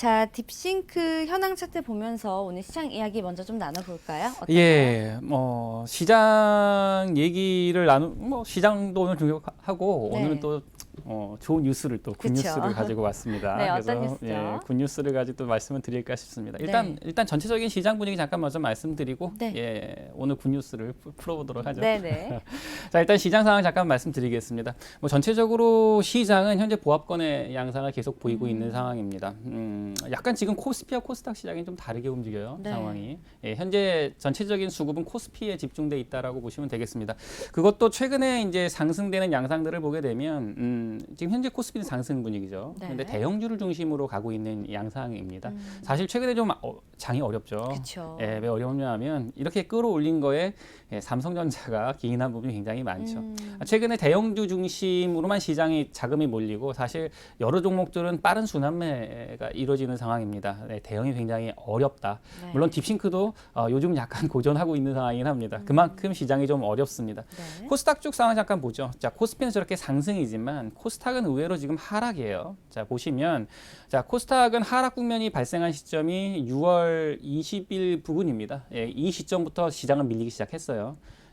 자, 딥싱크 현황 차트 보면서 오늘 시장 이야기 먼저 좀 나눠볼까요? 예, 뭐 시장 얘기를 나누, 뭐 시장도 오늘 중요하고 네. 오늘은 또 어, 좋은 뉴스를 또. 굿뉴스를 가지고 왔습니다. 네, 어떤 뉴스죠? 예, 굿뉴스를 가지고 또 말씀을 드릴까 싶습니다. 일단 네. 일단 전체적인 시장 분위기 잠깐 먼저 말씀드리고 네. 예, 오늘 굿뉴스를 풀- 풀어보도록 하죠. 네네. 자, 일단 시장 상황 잠깐 말씀드리겠습니다. 뭐 전체적으로 시장은 현재 보합권의 양상을 계속 보이고 있는 상황입니다. 음, 약간 지금 코스피와 코스닥 시장이 좀 다르게 움직여요. 네. 상황이. 예, 현재 전체적인 수급은 코스피에 집중돼 있다라고 보시면 되겠습니다. 그것도 최근에 이제 상승되는 양상들을 보게 되면 음, 지금 현재 코스피는 상승 분위기죠. 네. 그런데 대형주를 중심으로 가고 있는 양상입니다. 음, 사실 최근에 좀 어, 장이 어렵죠. 그렇죠. 예, 왜 어려우냐면 이렇게 끌어올린 거에 예, 삼성전자가 기인한 부분이 굉장히 많죠. 음, 최근에 대형주 중심으로만 시장이 자금이 몰리고 사실 여러 종목들은 빠른 순환매가 이루어지는 상황입니다. 네, 대형이 굉장히 어렵다. 네. 물론 딥싱크도 어, 요즘 약간 고전하고 있는 상황이긴 합니다. 그만큼 시장이 좀 어렵습니다. 네. 코스닥 쪽 상황 잠깐 보죠. 자, 코스피는 저렇게 상승이지만 코스닥은 의외로 지금 하락이에요. 자, 보시면 자, 코스닥은 하락 국면이 발생한 시점이 6월 20일 부근입니다. 예, 이 시점부터 시장은 밀리기 시작했어요.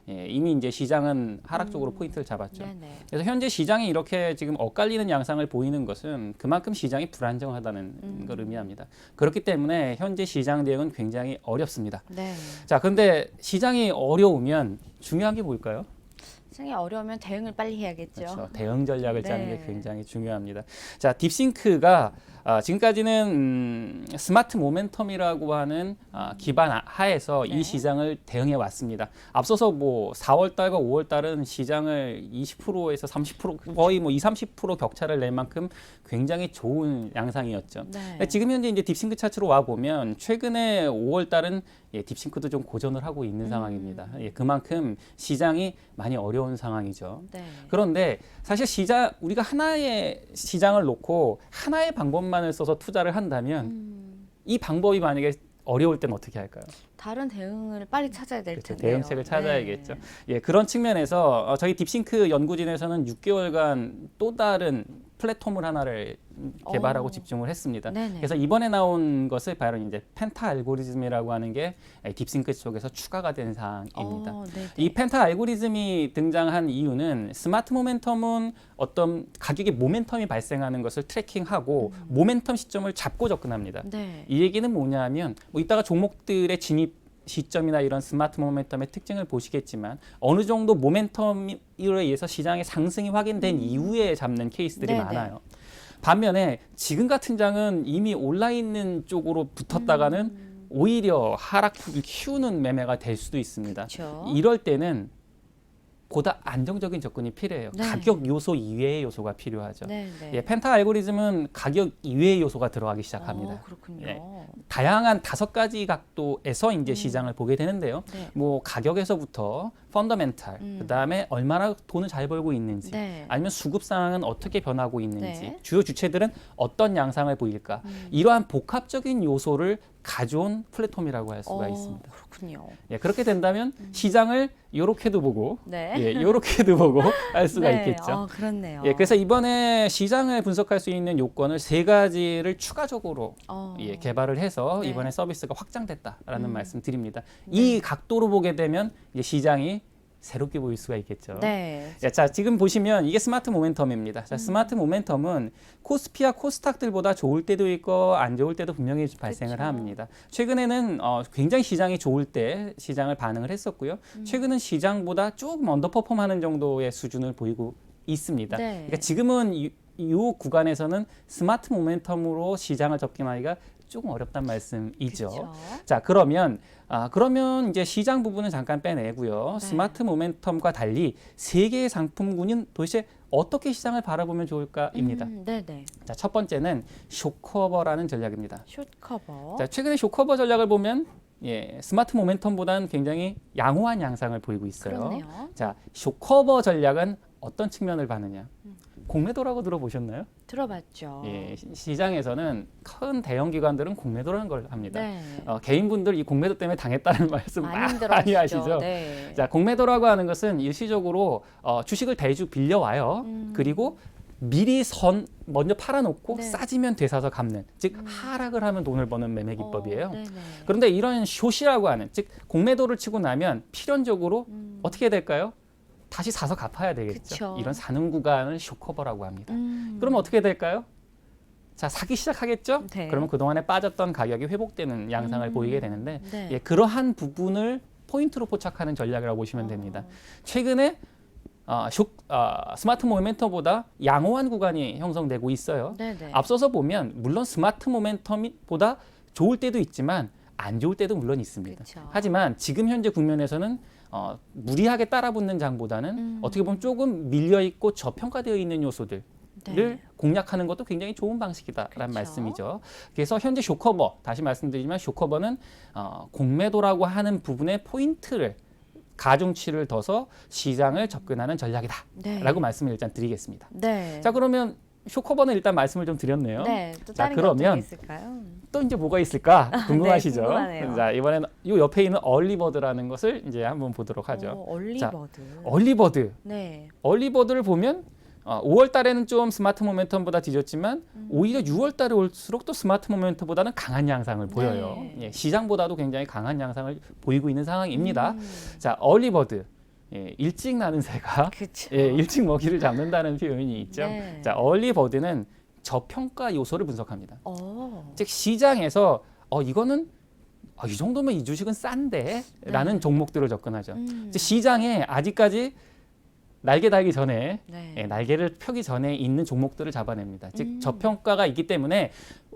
예, 이미 이제 시장은 하락 쪽으로 포인트를 잡았죠. 네네. 그래서 현재 시장이 이렇게 지금 엇갈리는 양상을 보이는 것은 그만큼 시장이 불안정하다는 음. 걸 의미합니다. 그렇기 때문에 현재 시장 대응은 굉장히 어렵습니다. 네. 자, 그런데 시장이 어려우면 중요한 게 뭘까요? 시장이 어려우면 대응을 빨리 해야겠죠. 그렇죠. 대응 전략을 짜는 네. 게 굉장히 중요합니다. 자, 딥싱크가 아, 지금까지는 음, 스마트 모멘텀이라고 하는 아, 기반 하- 하에서 네. 이 시장을 대응해 왔습니다. 앞서서 뭐 4월 달과 5월 달은 시장을 20%에서 30% 거의 뭐 2, 30% 격차를 낼 만큼 굉장히 좋은 양상이었죠. 네. 지금 현재 이제 딥싱크 차트로 와 보면 최근에 5월 달은 예, 딥싱크도 좀 고전을 하고 있는 음. 상황입니다. 예, 그만큼 시장이 많이 어려 운 상황이죠. 네. 그런데 사실 시장 우리가 하나의 시장을 놓고 하나의 방법만을 써서 투자를 한다면 음, 이 방법이 만약에 어려울 때는 어떻게 할까요? 다른 대응을 빨리 찾아야 될 그렇죠. 텐데요. 대응책을 찾아야겠죠. 네. 예, 그런 측면에서 어, 저희 딥싱크 연구진에서는 6개월간 또 다른 플랫폼을 하나를 개발하고 오. 집중을 했습니다. 네네. 그래서 이번에 나온 것을 바로 이제 펜타 알고리즘이라고 하는 게 딥싱크 쪽에서 추가가 된 사항입니다. 어, 네네. 이 펜타 알고리즘이 등장한 이유는 스마트 모멘텀은 어떤 가격의 모멘텀이 발생하는 것을 트래킹하고 모멘텀 시점을 잡고 접근합니다. 네. 이 얘기는 뭐냐면 뭐 이따가 종목들의 진입 시점이나 이런 스마트 모멘텀의 특징을 보시겠지만 어느 정도 모멘텀으로 의해서 시장의 상승이 확인된 이후에 잡는 케이스들이 네네. 많아요. 반면에 지금 같은 장은 이미 올라 있는 쪽으로 붙었다가는 음. 오히려 하락폭을 키우는 매매가 될 수도 있습니다. 그렇죠. 이럴 때는 보다 안정적인 접근이 필요해요. 네. 가격 요소 이외의 요소가 필요하죠. 네, 네. 예, 펜타 알고리즘은 가격 이외의 요소가 들어가기 시작합니다. 어, 그렇군요. 예. 다양한 다섯 가지 각도에서 이제 음. 시장을 보게 되는데요. 네. 뭐 가격에서부터 펀더멘탈, 음. 그다음에 얼마나 돈을 잘 벌고 있는지, 네. 아니면 수급 상황은 어떻게 변하고 있는지, 네. 주요 주체들은 어떤 양상을 보일까, 음. 이러한 복합적인 요소를 가져온 플랫폼이라고 할 수가 어, 있습니다. 그렇군요. 예, 그렇게 된다면 시장을 요렇게도 보고, 음. 네. 예, 요렇게도 보고 알 수가 네. 있겠죠. 어, 그렇네요. 예, 그래서 이번에 시장을 분석할 수 있는 요건을 세 가지를 추가적으로 어. 예, 개발을 해서 네. 이번에 서비스가 확장됐다라는 음. 말씀 드립니다. 네. 이 각도로 보게 되면 이제 시장이 새롭게 보일 수가 있겠죠. 네. 자, 자, 지금 보시면 이게 스마트 모멘텀입니다. 음. 자, 스마트 모멘텀은 코스피와 코스닥들보다 좋을 때도 있고 안 좋을 때도 분명히 발생을 그쵸. 합니다. 최근에는 어, 굉장히 시장이 좋을 때 시장을 반응을 했었고요. 음. 최근은 시장보다 조금 언더퍼폼하는 정도의 수준을 보이고 있습니다. 네. 그러니까 지금은 이, 이 구간에서는 스마트 모멘텀으로 시장을 접근하기가 조금 어렵단 말씀이죠. 그쵸. 자 그러면 아 그러면 이제 시장 부분은 잠깐 빼내고요. 네. 스마트 모멘텀과 달리 세 개의 상품군은 도대체 어떻게 시장을 바라보면 좋을까입니다. 음, 네네. 자 첫 번째는 쇼커버라는 전략입니다. 숏 커버. 자 최근에 쇼커버 전략을 보면 예 스마트 모멘텀보다는 굉장히 양호한 양상을 보이고 있어요. 그렇네요. 자 쇼커버 전략은 어떤 측면을 봐느냐? 음. 공매도라고 들어보셨나요? 들어봤죠. 예, 시- 시장에서는 큰 대형 기관들은 공매도라는 걸 합니다. 네. 어, 개인분들 이 공매도 때문에 당했다는 말씀 많이 많이. 하시죠. 네. 자, 공매도라고 하는 것은 일시적으로 어, 주식을 대주 빌려와요. 음. 그리고 미리 선 먼저 팔아놓고 네. 싸지면 되사서 갚는 즉 하락을 하면 돈을 버는 매매 기법이에요. 어. 그런데 이런 숏이라고 하는 즉 공매도를 치고 나면 필연적으로 음. 어떻게 될까요? 다시 사서 갚아야 되겠죠. 그쵸. 이런 사는 구간을 숏커버라고 합니다. 음. 그럼 어떻게 될까요? 자 사기 시작하겠죠. 네. 그러면 그 동안에 빠졌던 가격이 회복되는 양상을 음. 보이게 되는데 네. 예, 그러한 부분을 포인트로 포착하는 전략이라고 보시면 어. 됩니다. 최근에 어, 쇼, 어, 스마트 모멘텀보다 양호한 구간이 형성되고 있어요. 네네. 앞서서 보면 물론 스마트 모멘텀보다 좋을 때도 있지만 안 좋을 때도 물론 있습니다. 그쵸. 하지만 지금 현재 국면에서는 어, 무리하게 따라붙는 장보다는 음. 어떻게 보면 조금 밀려 있고 저평가되어 있는 요소들을 네. 공략하는 것도 굉장히 좋은 방식이다라는 그쵸. 말씀이죠. 그래서 현재 쇼커버 다시 말씀드리지만 쇼커버는 어, 공매도라고 하는 부분의 포인트를 가중치를 둬서 시장을 접근하는 전략이다라고 네. 말씀을 일단 드리겠습니다. 네. 자 그러면 쇼커버는 일단 말씀을 좀 드렸네요. 네. 또 자, 다른 게 그러면 어떤 게 있을까요? 또 이제 뭐가 있을까 궁금하시죠? 네, 궁금하네요. 자 이번에는 이 옆에 있는 얼리버드라는 것을 이제 한번 보도록 하죠. 어, 얼리버드. 얼리버드, 네. 얼리버드를 보면 어, 5월 달에는 좀 스마트 모멘텀보다 뒤졌지만 음. 오히려 6월 달에 올수록 또 스마트 모멘텀보다는 강한 양상을 보여요. 네. 예, 시장보다도 굉장히 강한 양상을 보이고 있는 상황입니다. 음. 자 얼리버드, 예, 일찍 나는 새가 그쵸. 예, 일찍 먹이를 잡는다는 표현이 있죠. 네. 자 얼리 버드는 저평가 요소를 분석합니다. 어. 즉 시장에서 어 이거는 아, 이 정도면 이 주식은 싼데라는 네. 종목들을 접근하죠. 음. 즉 시장에 아직까지 날개 달기 전에 네. 예, 날개를 펴기 전에 있는 종목들을 잡아냅니다. 즉 음. 저평가가 있기 때문에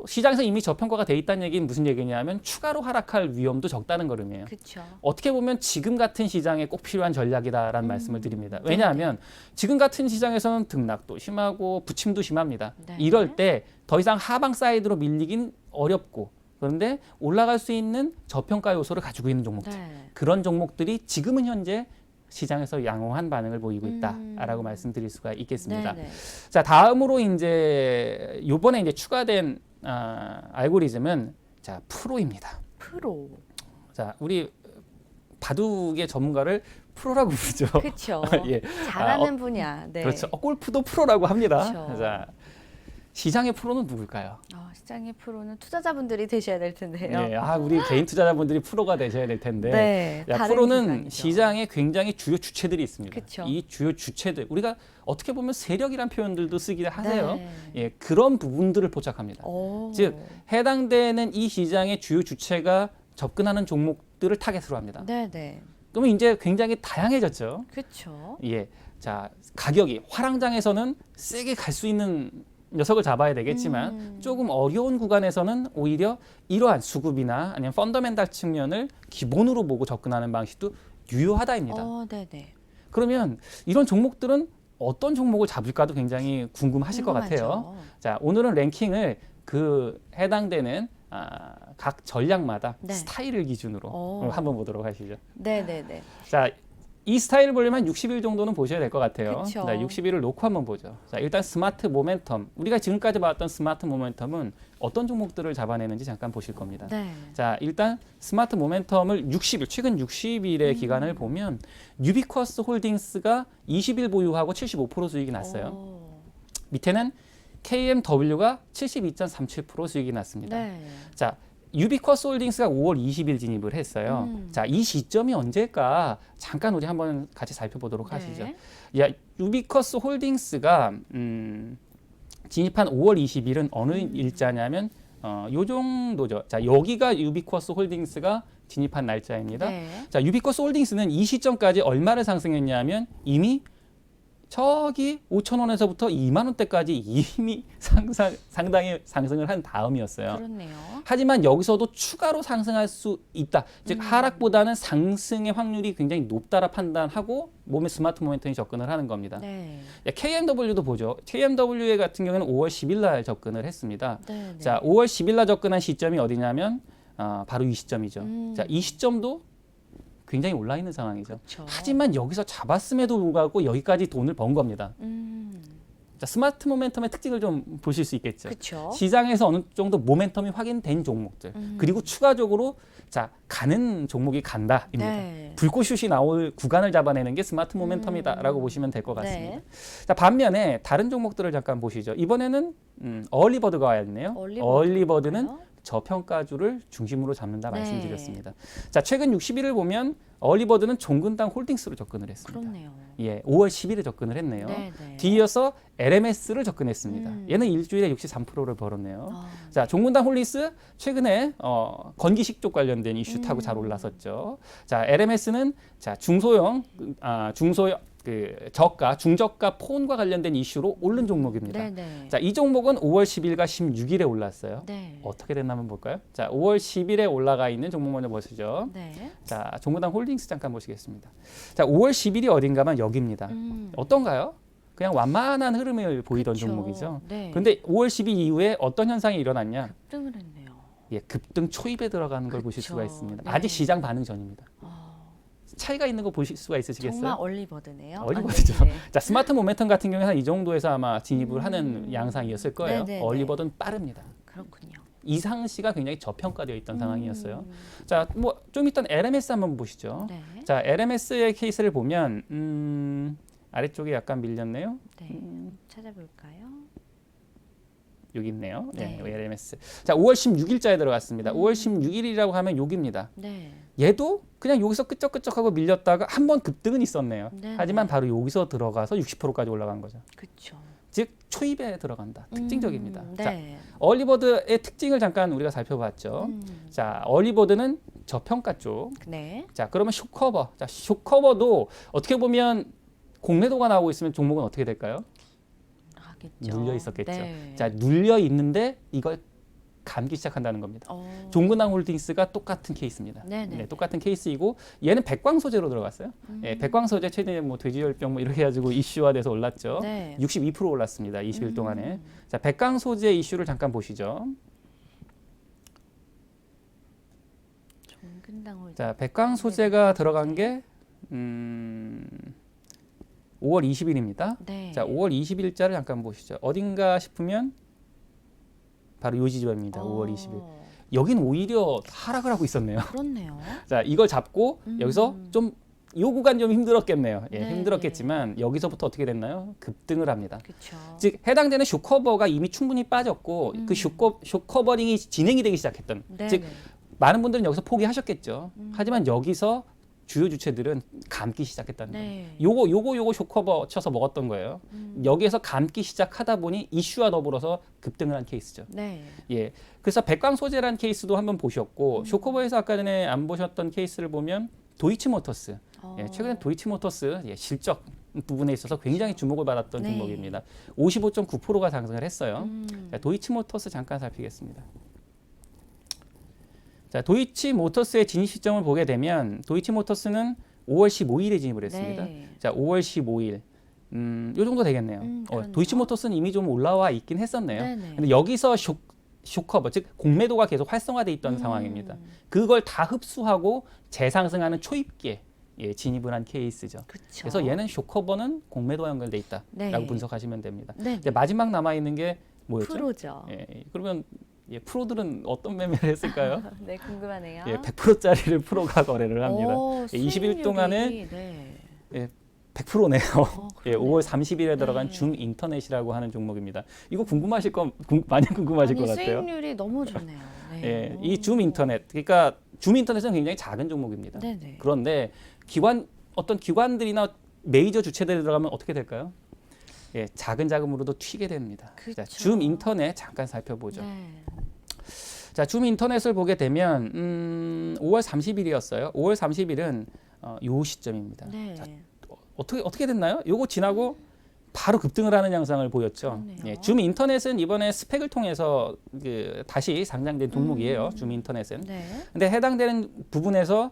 시장에서 이미 저평가가 돼 있다는 얘기는 무슨 얘기냐면 추가로 하락할 위험도 적다는 걸음이에요. 그쵸. 어떻게 보면 지금 같은 시장에 꼭 필요한 전략이다라는 음. 말씀을 드립니다. 네, 왜냐하면 지금 같은 시장에서는 등락도 심하고 부침도 심합니다. 네. 이럴 때 더 이상 하방 사이드로 밀리긴 어렵고 그런데 올라갈 수 있는 저평가 요소를 가지고 있는 종목들 네. 그런 종목들이 지금은 현재 시장에서 양호한 반응을 보이고 음. 있다라고 말씀드릴 수가 있겠습니다. 네네. 자 다음으로 이제 요번에 이제 추가된 아, 알고리즘은 자 프로입니다. 프로. 자 우리 바둑의 전문가를 프로라고 부르죠. 그쵸. 예. 잘하는 아, 어, 분야. 네. 그렇죠. 어, 골프도 프로라고 합니다. 그렇죠. 자 시장의 프로는 누굴까요? 어, 시장의 프로는 투자자분들이 되셔야 될 텐데요. 예, 아 우리 개인 투자자분들이 프로가 되셔야 될 텐데. 네. 야, 다른 프로는 기관이죠. 시장에 굉장히 주요 주체들이 있습니다. 그쵸. 이 주요 주체들 우리가 어떻게 보면 세력이란 표현들도 쓰기도 하세요. 네. 예, 그런 부분들을 포착합니다. 오. 즉, 해당되는 이 시장의 주요 주체가 접근하는 종목들을 타겟으로 합니다. 네 네. 그러면 이제 굉장히 다양해졌죠. 그쵸. 예, 자 가격이 화랑장에서는 세게 갈 수 있는 녀석을 잡아야 되겠지만 음. 조금 어려운 구간에서는 오히려 이러한 수급이나 아니면 펀더멘탈 측면을 기본으로 보고 접근하는 방식도 유효하다입니다. 어, 네네. 그러면 이런 종목들은 어떤 종목을 잡을까도 굉장히 궁금하실 것 같아요. 궁금하죠. 자, 오늘은 랭킹을 그 해당되는 아, 각 전략마다 네. 스타일을 기준으로 오. 한번 보도록 하시죠. 네네네. 자, 이 스타일을 보려면 60일 정도는 보셔야 될 것 같아요. 그쵸. 자, 60일을 놓고 한번 보죠. 자, 일단 스마트 모멘텀. 우리가 지금까지 봤던 스마트 모멘텀은 어떤 종목들을 잡아내는지 잠깐 보실 겁니다. 네. 자, 일단 스마트 모멘텀을 60일, 최근 60일의 음. 기간을 보면 유비쿼스 홀딩스가 20일 보유하고 75% 수익이 났어요. 오. 밑에는 KMW가 72.37% 수익이 났습니다. 네. 자, 유비쿼스 홀딩스가 5월 20일 진입을 했어요. 음. 자, 이 시점이 언제일까? 잠깐 우리 한번 같이 살펴보도록 하시죠. 네. 야, 유비쿼스 홀딩스가 음, 진입한 5월 20일은 어느 음. 일자냐면 어, 요 정도죠. 자, 여기가 유비쿼스 홀딩스가 진입한 날짜입니다. 네. 자, 유비쿼스 홀딩스는 이 시점까지 얼마를 상승했냐면 이미 저기 5천 원에서부터 2만 원대까지 이미 상상, 상당히 상승을 한 다음이었어요. 그렇네요. 하지만 여기서도 추가로 상승할 수 있다. 즉 음. 하락보다는 상승의 확률이 굉장히 높다라 판단하고 몸의 스마트 모멘텀이 접근을 하는 겁니다. 네. 야, KMW도 보죠. KMW 같은 경우에는 5월 10일 날 접근을 했습니다. 네. 자, 5월 10일 날 접근한 시점이 어디냐면 어, 바로 이 시점이죠. 음. 자, 이 시점도 굉장히 올라 있는 상황이죠. 그렇죠. 하지만 여기서 잡았음에도 불구하고 여기까지 돈을 번 겁니다. 음. 자, 스마트 모멘텀의 특징을 좀 보실 수 있겠죠. 그렇죠. 시장에서 어느 정도 모멘텀이 확인된 종목들 음. 그리고 추가적으로 자 가는 종목이 간다입니다. 네. 불꽃슛이 나올 구간을 잡아내는 게 스마트 모멘텀이다라고 음. 보시면 될 것 같습니다. 네. 자 반면에 다른 종목들을 잠깐 보시죠. 이번에는 음, 얼리버드가 와있네요. 얼리버드. 얼리버드는? 저평가주를 중심으로 잡는다 네. 말씀드렸습니다. 자 최근 60일을 보면 얼리버드는 종근당 홀딩스로 접근을 했습니다. 그렇네요. 예, 5월 10일에 접근을 했네요. 네, 네. 뒤이어서 LMS를 접근했습니다. 음. 얘는 일주일에 63%를 벌었네요. 아, 자, 종근당 홀리스 최근에 어, 건기식 쪽 관련된 이슈 음. 타고 잘 올라섰죠. 자, LMS는 자 중소형 아 중소형 그 저가 중저가 폰과 관련된 이슈로 오른 종목입니다. 네, 네. 자, 이 종목은 5월 10일과 16일에 올랐어요. 네. 어떻게 됐나 한번 볼까요? 자, 5월 10일에 올라가 있는 종목 먼저 보시죠. 네. 자, 종근당 홀딩스 잠깐 보시겠습니다. 자, 5월 10일이 어딘가면 여기입니다. 음. 어떤가요? 그냥 완만한 흐름을 보이던 그쵸. 종목이죠. 네. 근데 5월 10일 이후에 어떤 현상이 일어났냐? 급등을 했네요. 예, 급등 초입에 들어가는 걸 보실 그쵸. 수가 있습니다. 네. 아직 시장 반응 전입니다. 아, 차이가 있는 거 보실 수가 있으시겠어요? 정말 얼리버드네요. 얼리버드죠. 아, 네, 네. 자, 스마트 모멘텀 같은 경우에는 이 정도에서 아마 진입을 음. 하는 양상이었을 거예요. 네네네. 얼리버드는 빠릅니다. 그렇군요. 이상시가 굉장히 저평가되어 있던 상황이었어요. 음. 자, 뭐좀 이따 LMS 한번 보시죠. 네. 자, LMS의 케이스를 보면 음, 아래쪽에 약간 밀렸네요. 네. 음. 찾아볼까요? 여기 있네요. 네, 네. LMS. 자, 5월 16일자에 들어갔습니다. 음. 5월 16일이라고 하면 여기입니다. 네. 얘도 그냥 여기서 끄적끄적하고 밀렸다가 한 번 급등은 있었네요. 네, 하지만 네. 바로 여기서 들어가서 60%까지 올라간 거죠. 그렇죠. 즉 초입에 들어간다. 특징적입니다. 음, 자, 네. 얼리버드의 특징을 잠깐 우리가 살펴봤죠. 음, 자, 얼리버드는 저평가 쪽. 네. 자, 그러면 쇼커버. 자, 쇼커버도 어떻게 보면 공매도가 나오고 있으면 종목은 어떻게 될까요? 하겠죠. 눌려 있었겠죠. 네. 자, 눌려 있는데 이걸 감기 시작한다는 겁니다. 어, 종근당 홀딩스가 똑같은 케이스입니다. 네네. 네, 똑같은 케이스이고 얘는 백광 소재로 들어갔어요. 음. 예, 백광 소재 최근에 뭐 돼지열병 뭐 이렇게 해가지고 이슈화돼서 올랐죠. 네. 62% 올랐습니다. 20일 음. 동안에. 자, 백광 소재 이슈를 잠깐 보시죠. 종근당 홀. 자, 백광 소재가 들어간 게 음, 5월 20일입니다. 네. 자, 5월 20일자를 잠깐 보시죠. 어딘가 싶으면 바로 요 지점입니다. 5월 20일. 어, 여긴 오히려 하락을 하고 있었네요. 그렇네요. 자, 이걸 잡고 음. 여기서 좀요 구간 좀 힘들었겠네요. 예, 네, 힘들었겠지만 여기서부터 어떻게 됐나요? 급등을 합니다. 그렇죠. 즉 해당되는 쇼커버가 이미 충분히 빠졌고 음. 그 쇼커 쇼커버링이 진행이 되기 시작했던 네. 즉 네. 많은 분들은 여기서 포기하셨겠죠. 음. 하지만 여기서 주요 주체들은 감기 시작했다는 거예요. 네. 요거 요거 요거 쇼커버 쳐서 먹었던 거예요. 음. 여기에서 감기 시작하다 보니 이슈와 더불어서 급등을 한 케이스죠. 네. 예. 그래서 백광 소재란 케이스도 한번 보셨고 음. 쇼커버에서 아까 전에 안 보셨던 케이스를 보면 도이치모터스. 어. 예, 최근에 도이치모터스 예, 실적 부분에 있어서 굉장히 주목을 받았던 네. 종목입니다. 55.9%가 상승을 했어요. 음. 자, 도이치모터스 잠깐 살피겠습니다. 자, 도이치 모터스의 진입 시점을 보게 되면 도이치 모터스는 5월 15일에 진입을 했습니다. 네. 자, 5월 15일. 음, 요 정도 되겠네요. 음, 어, 그렇네요. 도이치 모터스는 이미 좀 올라와 있긴 했었네요. 네네. 근데 여기서 쇼, 쇼커버, 즉 공매도가 계속 활성화돼 있던 음. 상황입니다. 그걸 다 흡수하고 재상승하는 초입기에 예, 진입을 한 케이스죠. 그쵸. 그래서 얘는 쇼커버는 공매도와 연결돼 있다라고 네. 분석하시면 됩니다. 네. 이제 마지막 남아 있는 게 뭐였죠? 프로죠. 예, 그러면 예, 프로들은 어떤 매매를 했을까요? 네, 궁금하네요. 예, 100%짜리를 프로가 거래를 합니다. 오, 예, 20일 수익률이, 동안에 네. 100%네요. 어, 예, 그러네요. 5월 30일에 들어간 네. 줌 인터넷이라고 하는 종목입니다. 이거 궁금하실 거 궁- 많이 궁금하실 아니, 것 같아요. 수익률이 너무 좋네요. 네. 예, 이 줌 인터넷, 그러니까 줌 인터넷은 굉장히 작은 종목입니다. 네네. 그런데 기관 어떤 기관들이나 메이저 주체들이 들어가면 어떻게 될까요? 예, 작은 자금으로도 튀게 됩니다. 자, 그쵸. 줌 인터넷 잠깐 살펴보죠. 네. 자, 줌 인터넷을 보게 되면 음, 5월 30일이었어요. 5월 30일은 어, 요 시점입니다. 네. 자, 어떻게 어떻게 됐나요? 요거 지나고 바로 급등을 하는 양상을 보였죠. 그렇네요. 예, 줌 인터넷은 이번에 스펙을 통해서 그 다시 상장된 종목이에요. 음. 줌 인터넷은. 네. 근데 해당되는 부분에서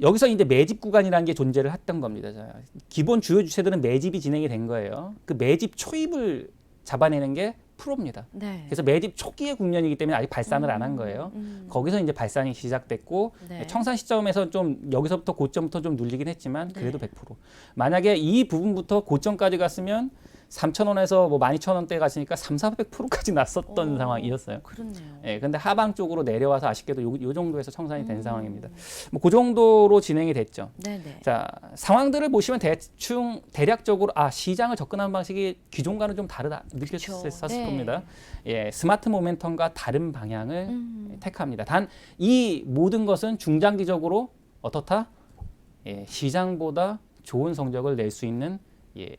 여기서 이제 매집 구간이라는 게 존재를 했던 겁니다. 자, 기본 주요 주체들은 매집이 진행이 된 거예요. 그 매집 초입을 잡아내는 게 프로입니다. 네. 그래서 매집 초기의 국면이기 때문에 아직 발산을 안한 거예요. 음. 거기서 이제 발산이 시작됐고 네. 청산 시점에서 좀 여기서부터 고점부터 좀 눌리긴 했지만 그래도 네. 100%. 만약에 이 부분부터 고점까지 갔으면 3,000원에서 뭐 12,000원대 가시니까 3, 400%까지 났었던 오. 상황이었어요. 그렇네요. 예, 근데 하방 쪽으로 내려와서 아쉽게도 요, 요 정도에서 청산이 된 음. 상황입니다. 뭐 그 정도로 진행이 됐죠. 네네. 자 상황들을 보시면 대충 대략적으로 아 시장을 접근하는 방식이 기존과는 좀 다르다 느꼈었을 네. 겁니다. 예, 스마트 모멘텀과 다른 방향을 음. 택합니다. 단 이 모든 것은 중장기적으로 어떻다? 예, 시장보다 좋은 성적을 낼 수 있는 예,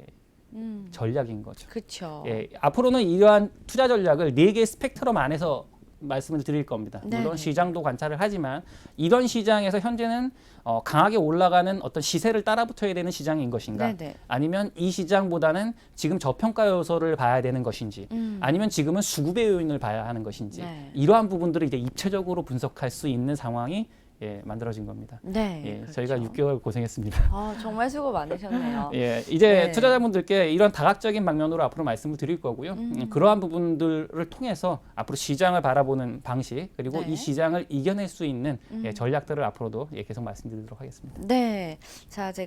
음. 전략인 거죠. 그렇죠. 예, 앞으로는 이러한 투자 전략을 네 개의 스펙트럼 안에서 말씀을 드릴 겁니다. 물론 네네. 시장도 관찰을 하지만 이런 시장에서 현재는 어, 강하게 올라가는 어떤 시세를 따라붙어야 되는 시장인 것인가? 네네. 아니면 이 시장보다는 지금 저평가 요소를 봐야 되는 것인지 음. 아니면 지금은 수급의 요인을 봐야 하는 것인지 네. 이러한 부분들을 이제 입체적으로 분석할 수 있는 상황이 예, 만들어진 겁니다. 네. 예, 그렇죠. 저희가 6개월 고생했습니다. 아, 정말 수고 많으셨네요. 예, 이제 네. 투자자분들께 이런 다각적인 방면으로 앞으로 말씀을 드릴 거고요. 음. 음, 그러한 부분들을 통해서 앞으로 시장을 바라보는 방식 그리고 네. 이 시장을 이겨낼 수 있는 음. 예, 전략들을 앞으로도 예, 계속 말씀드리도록 하겠습니다. 네. 자, 이제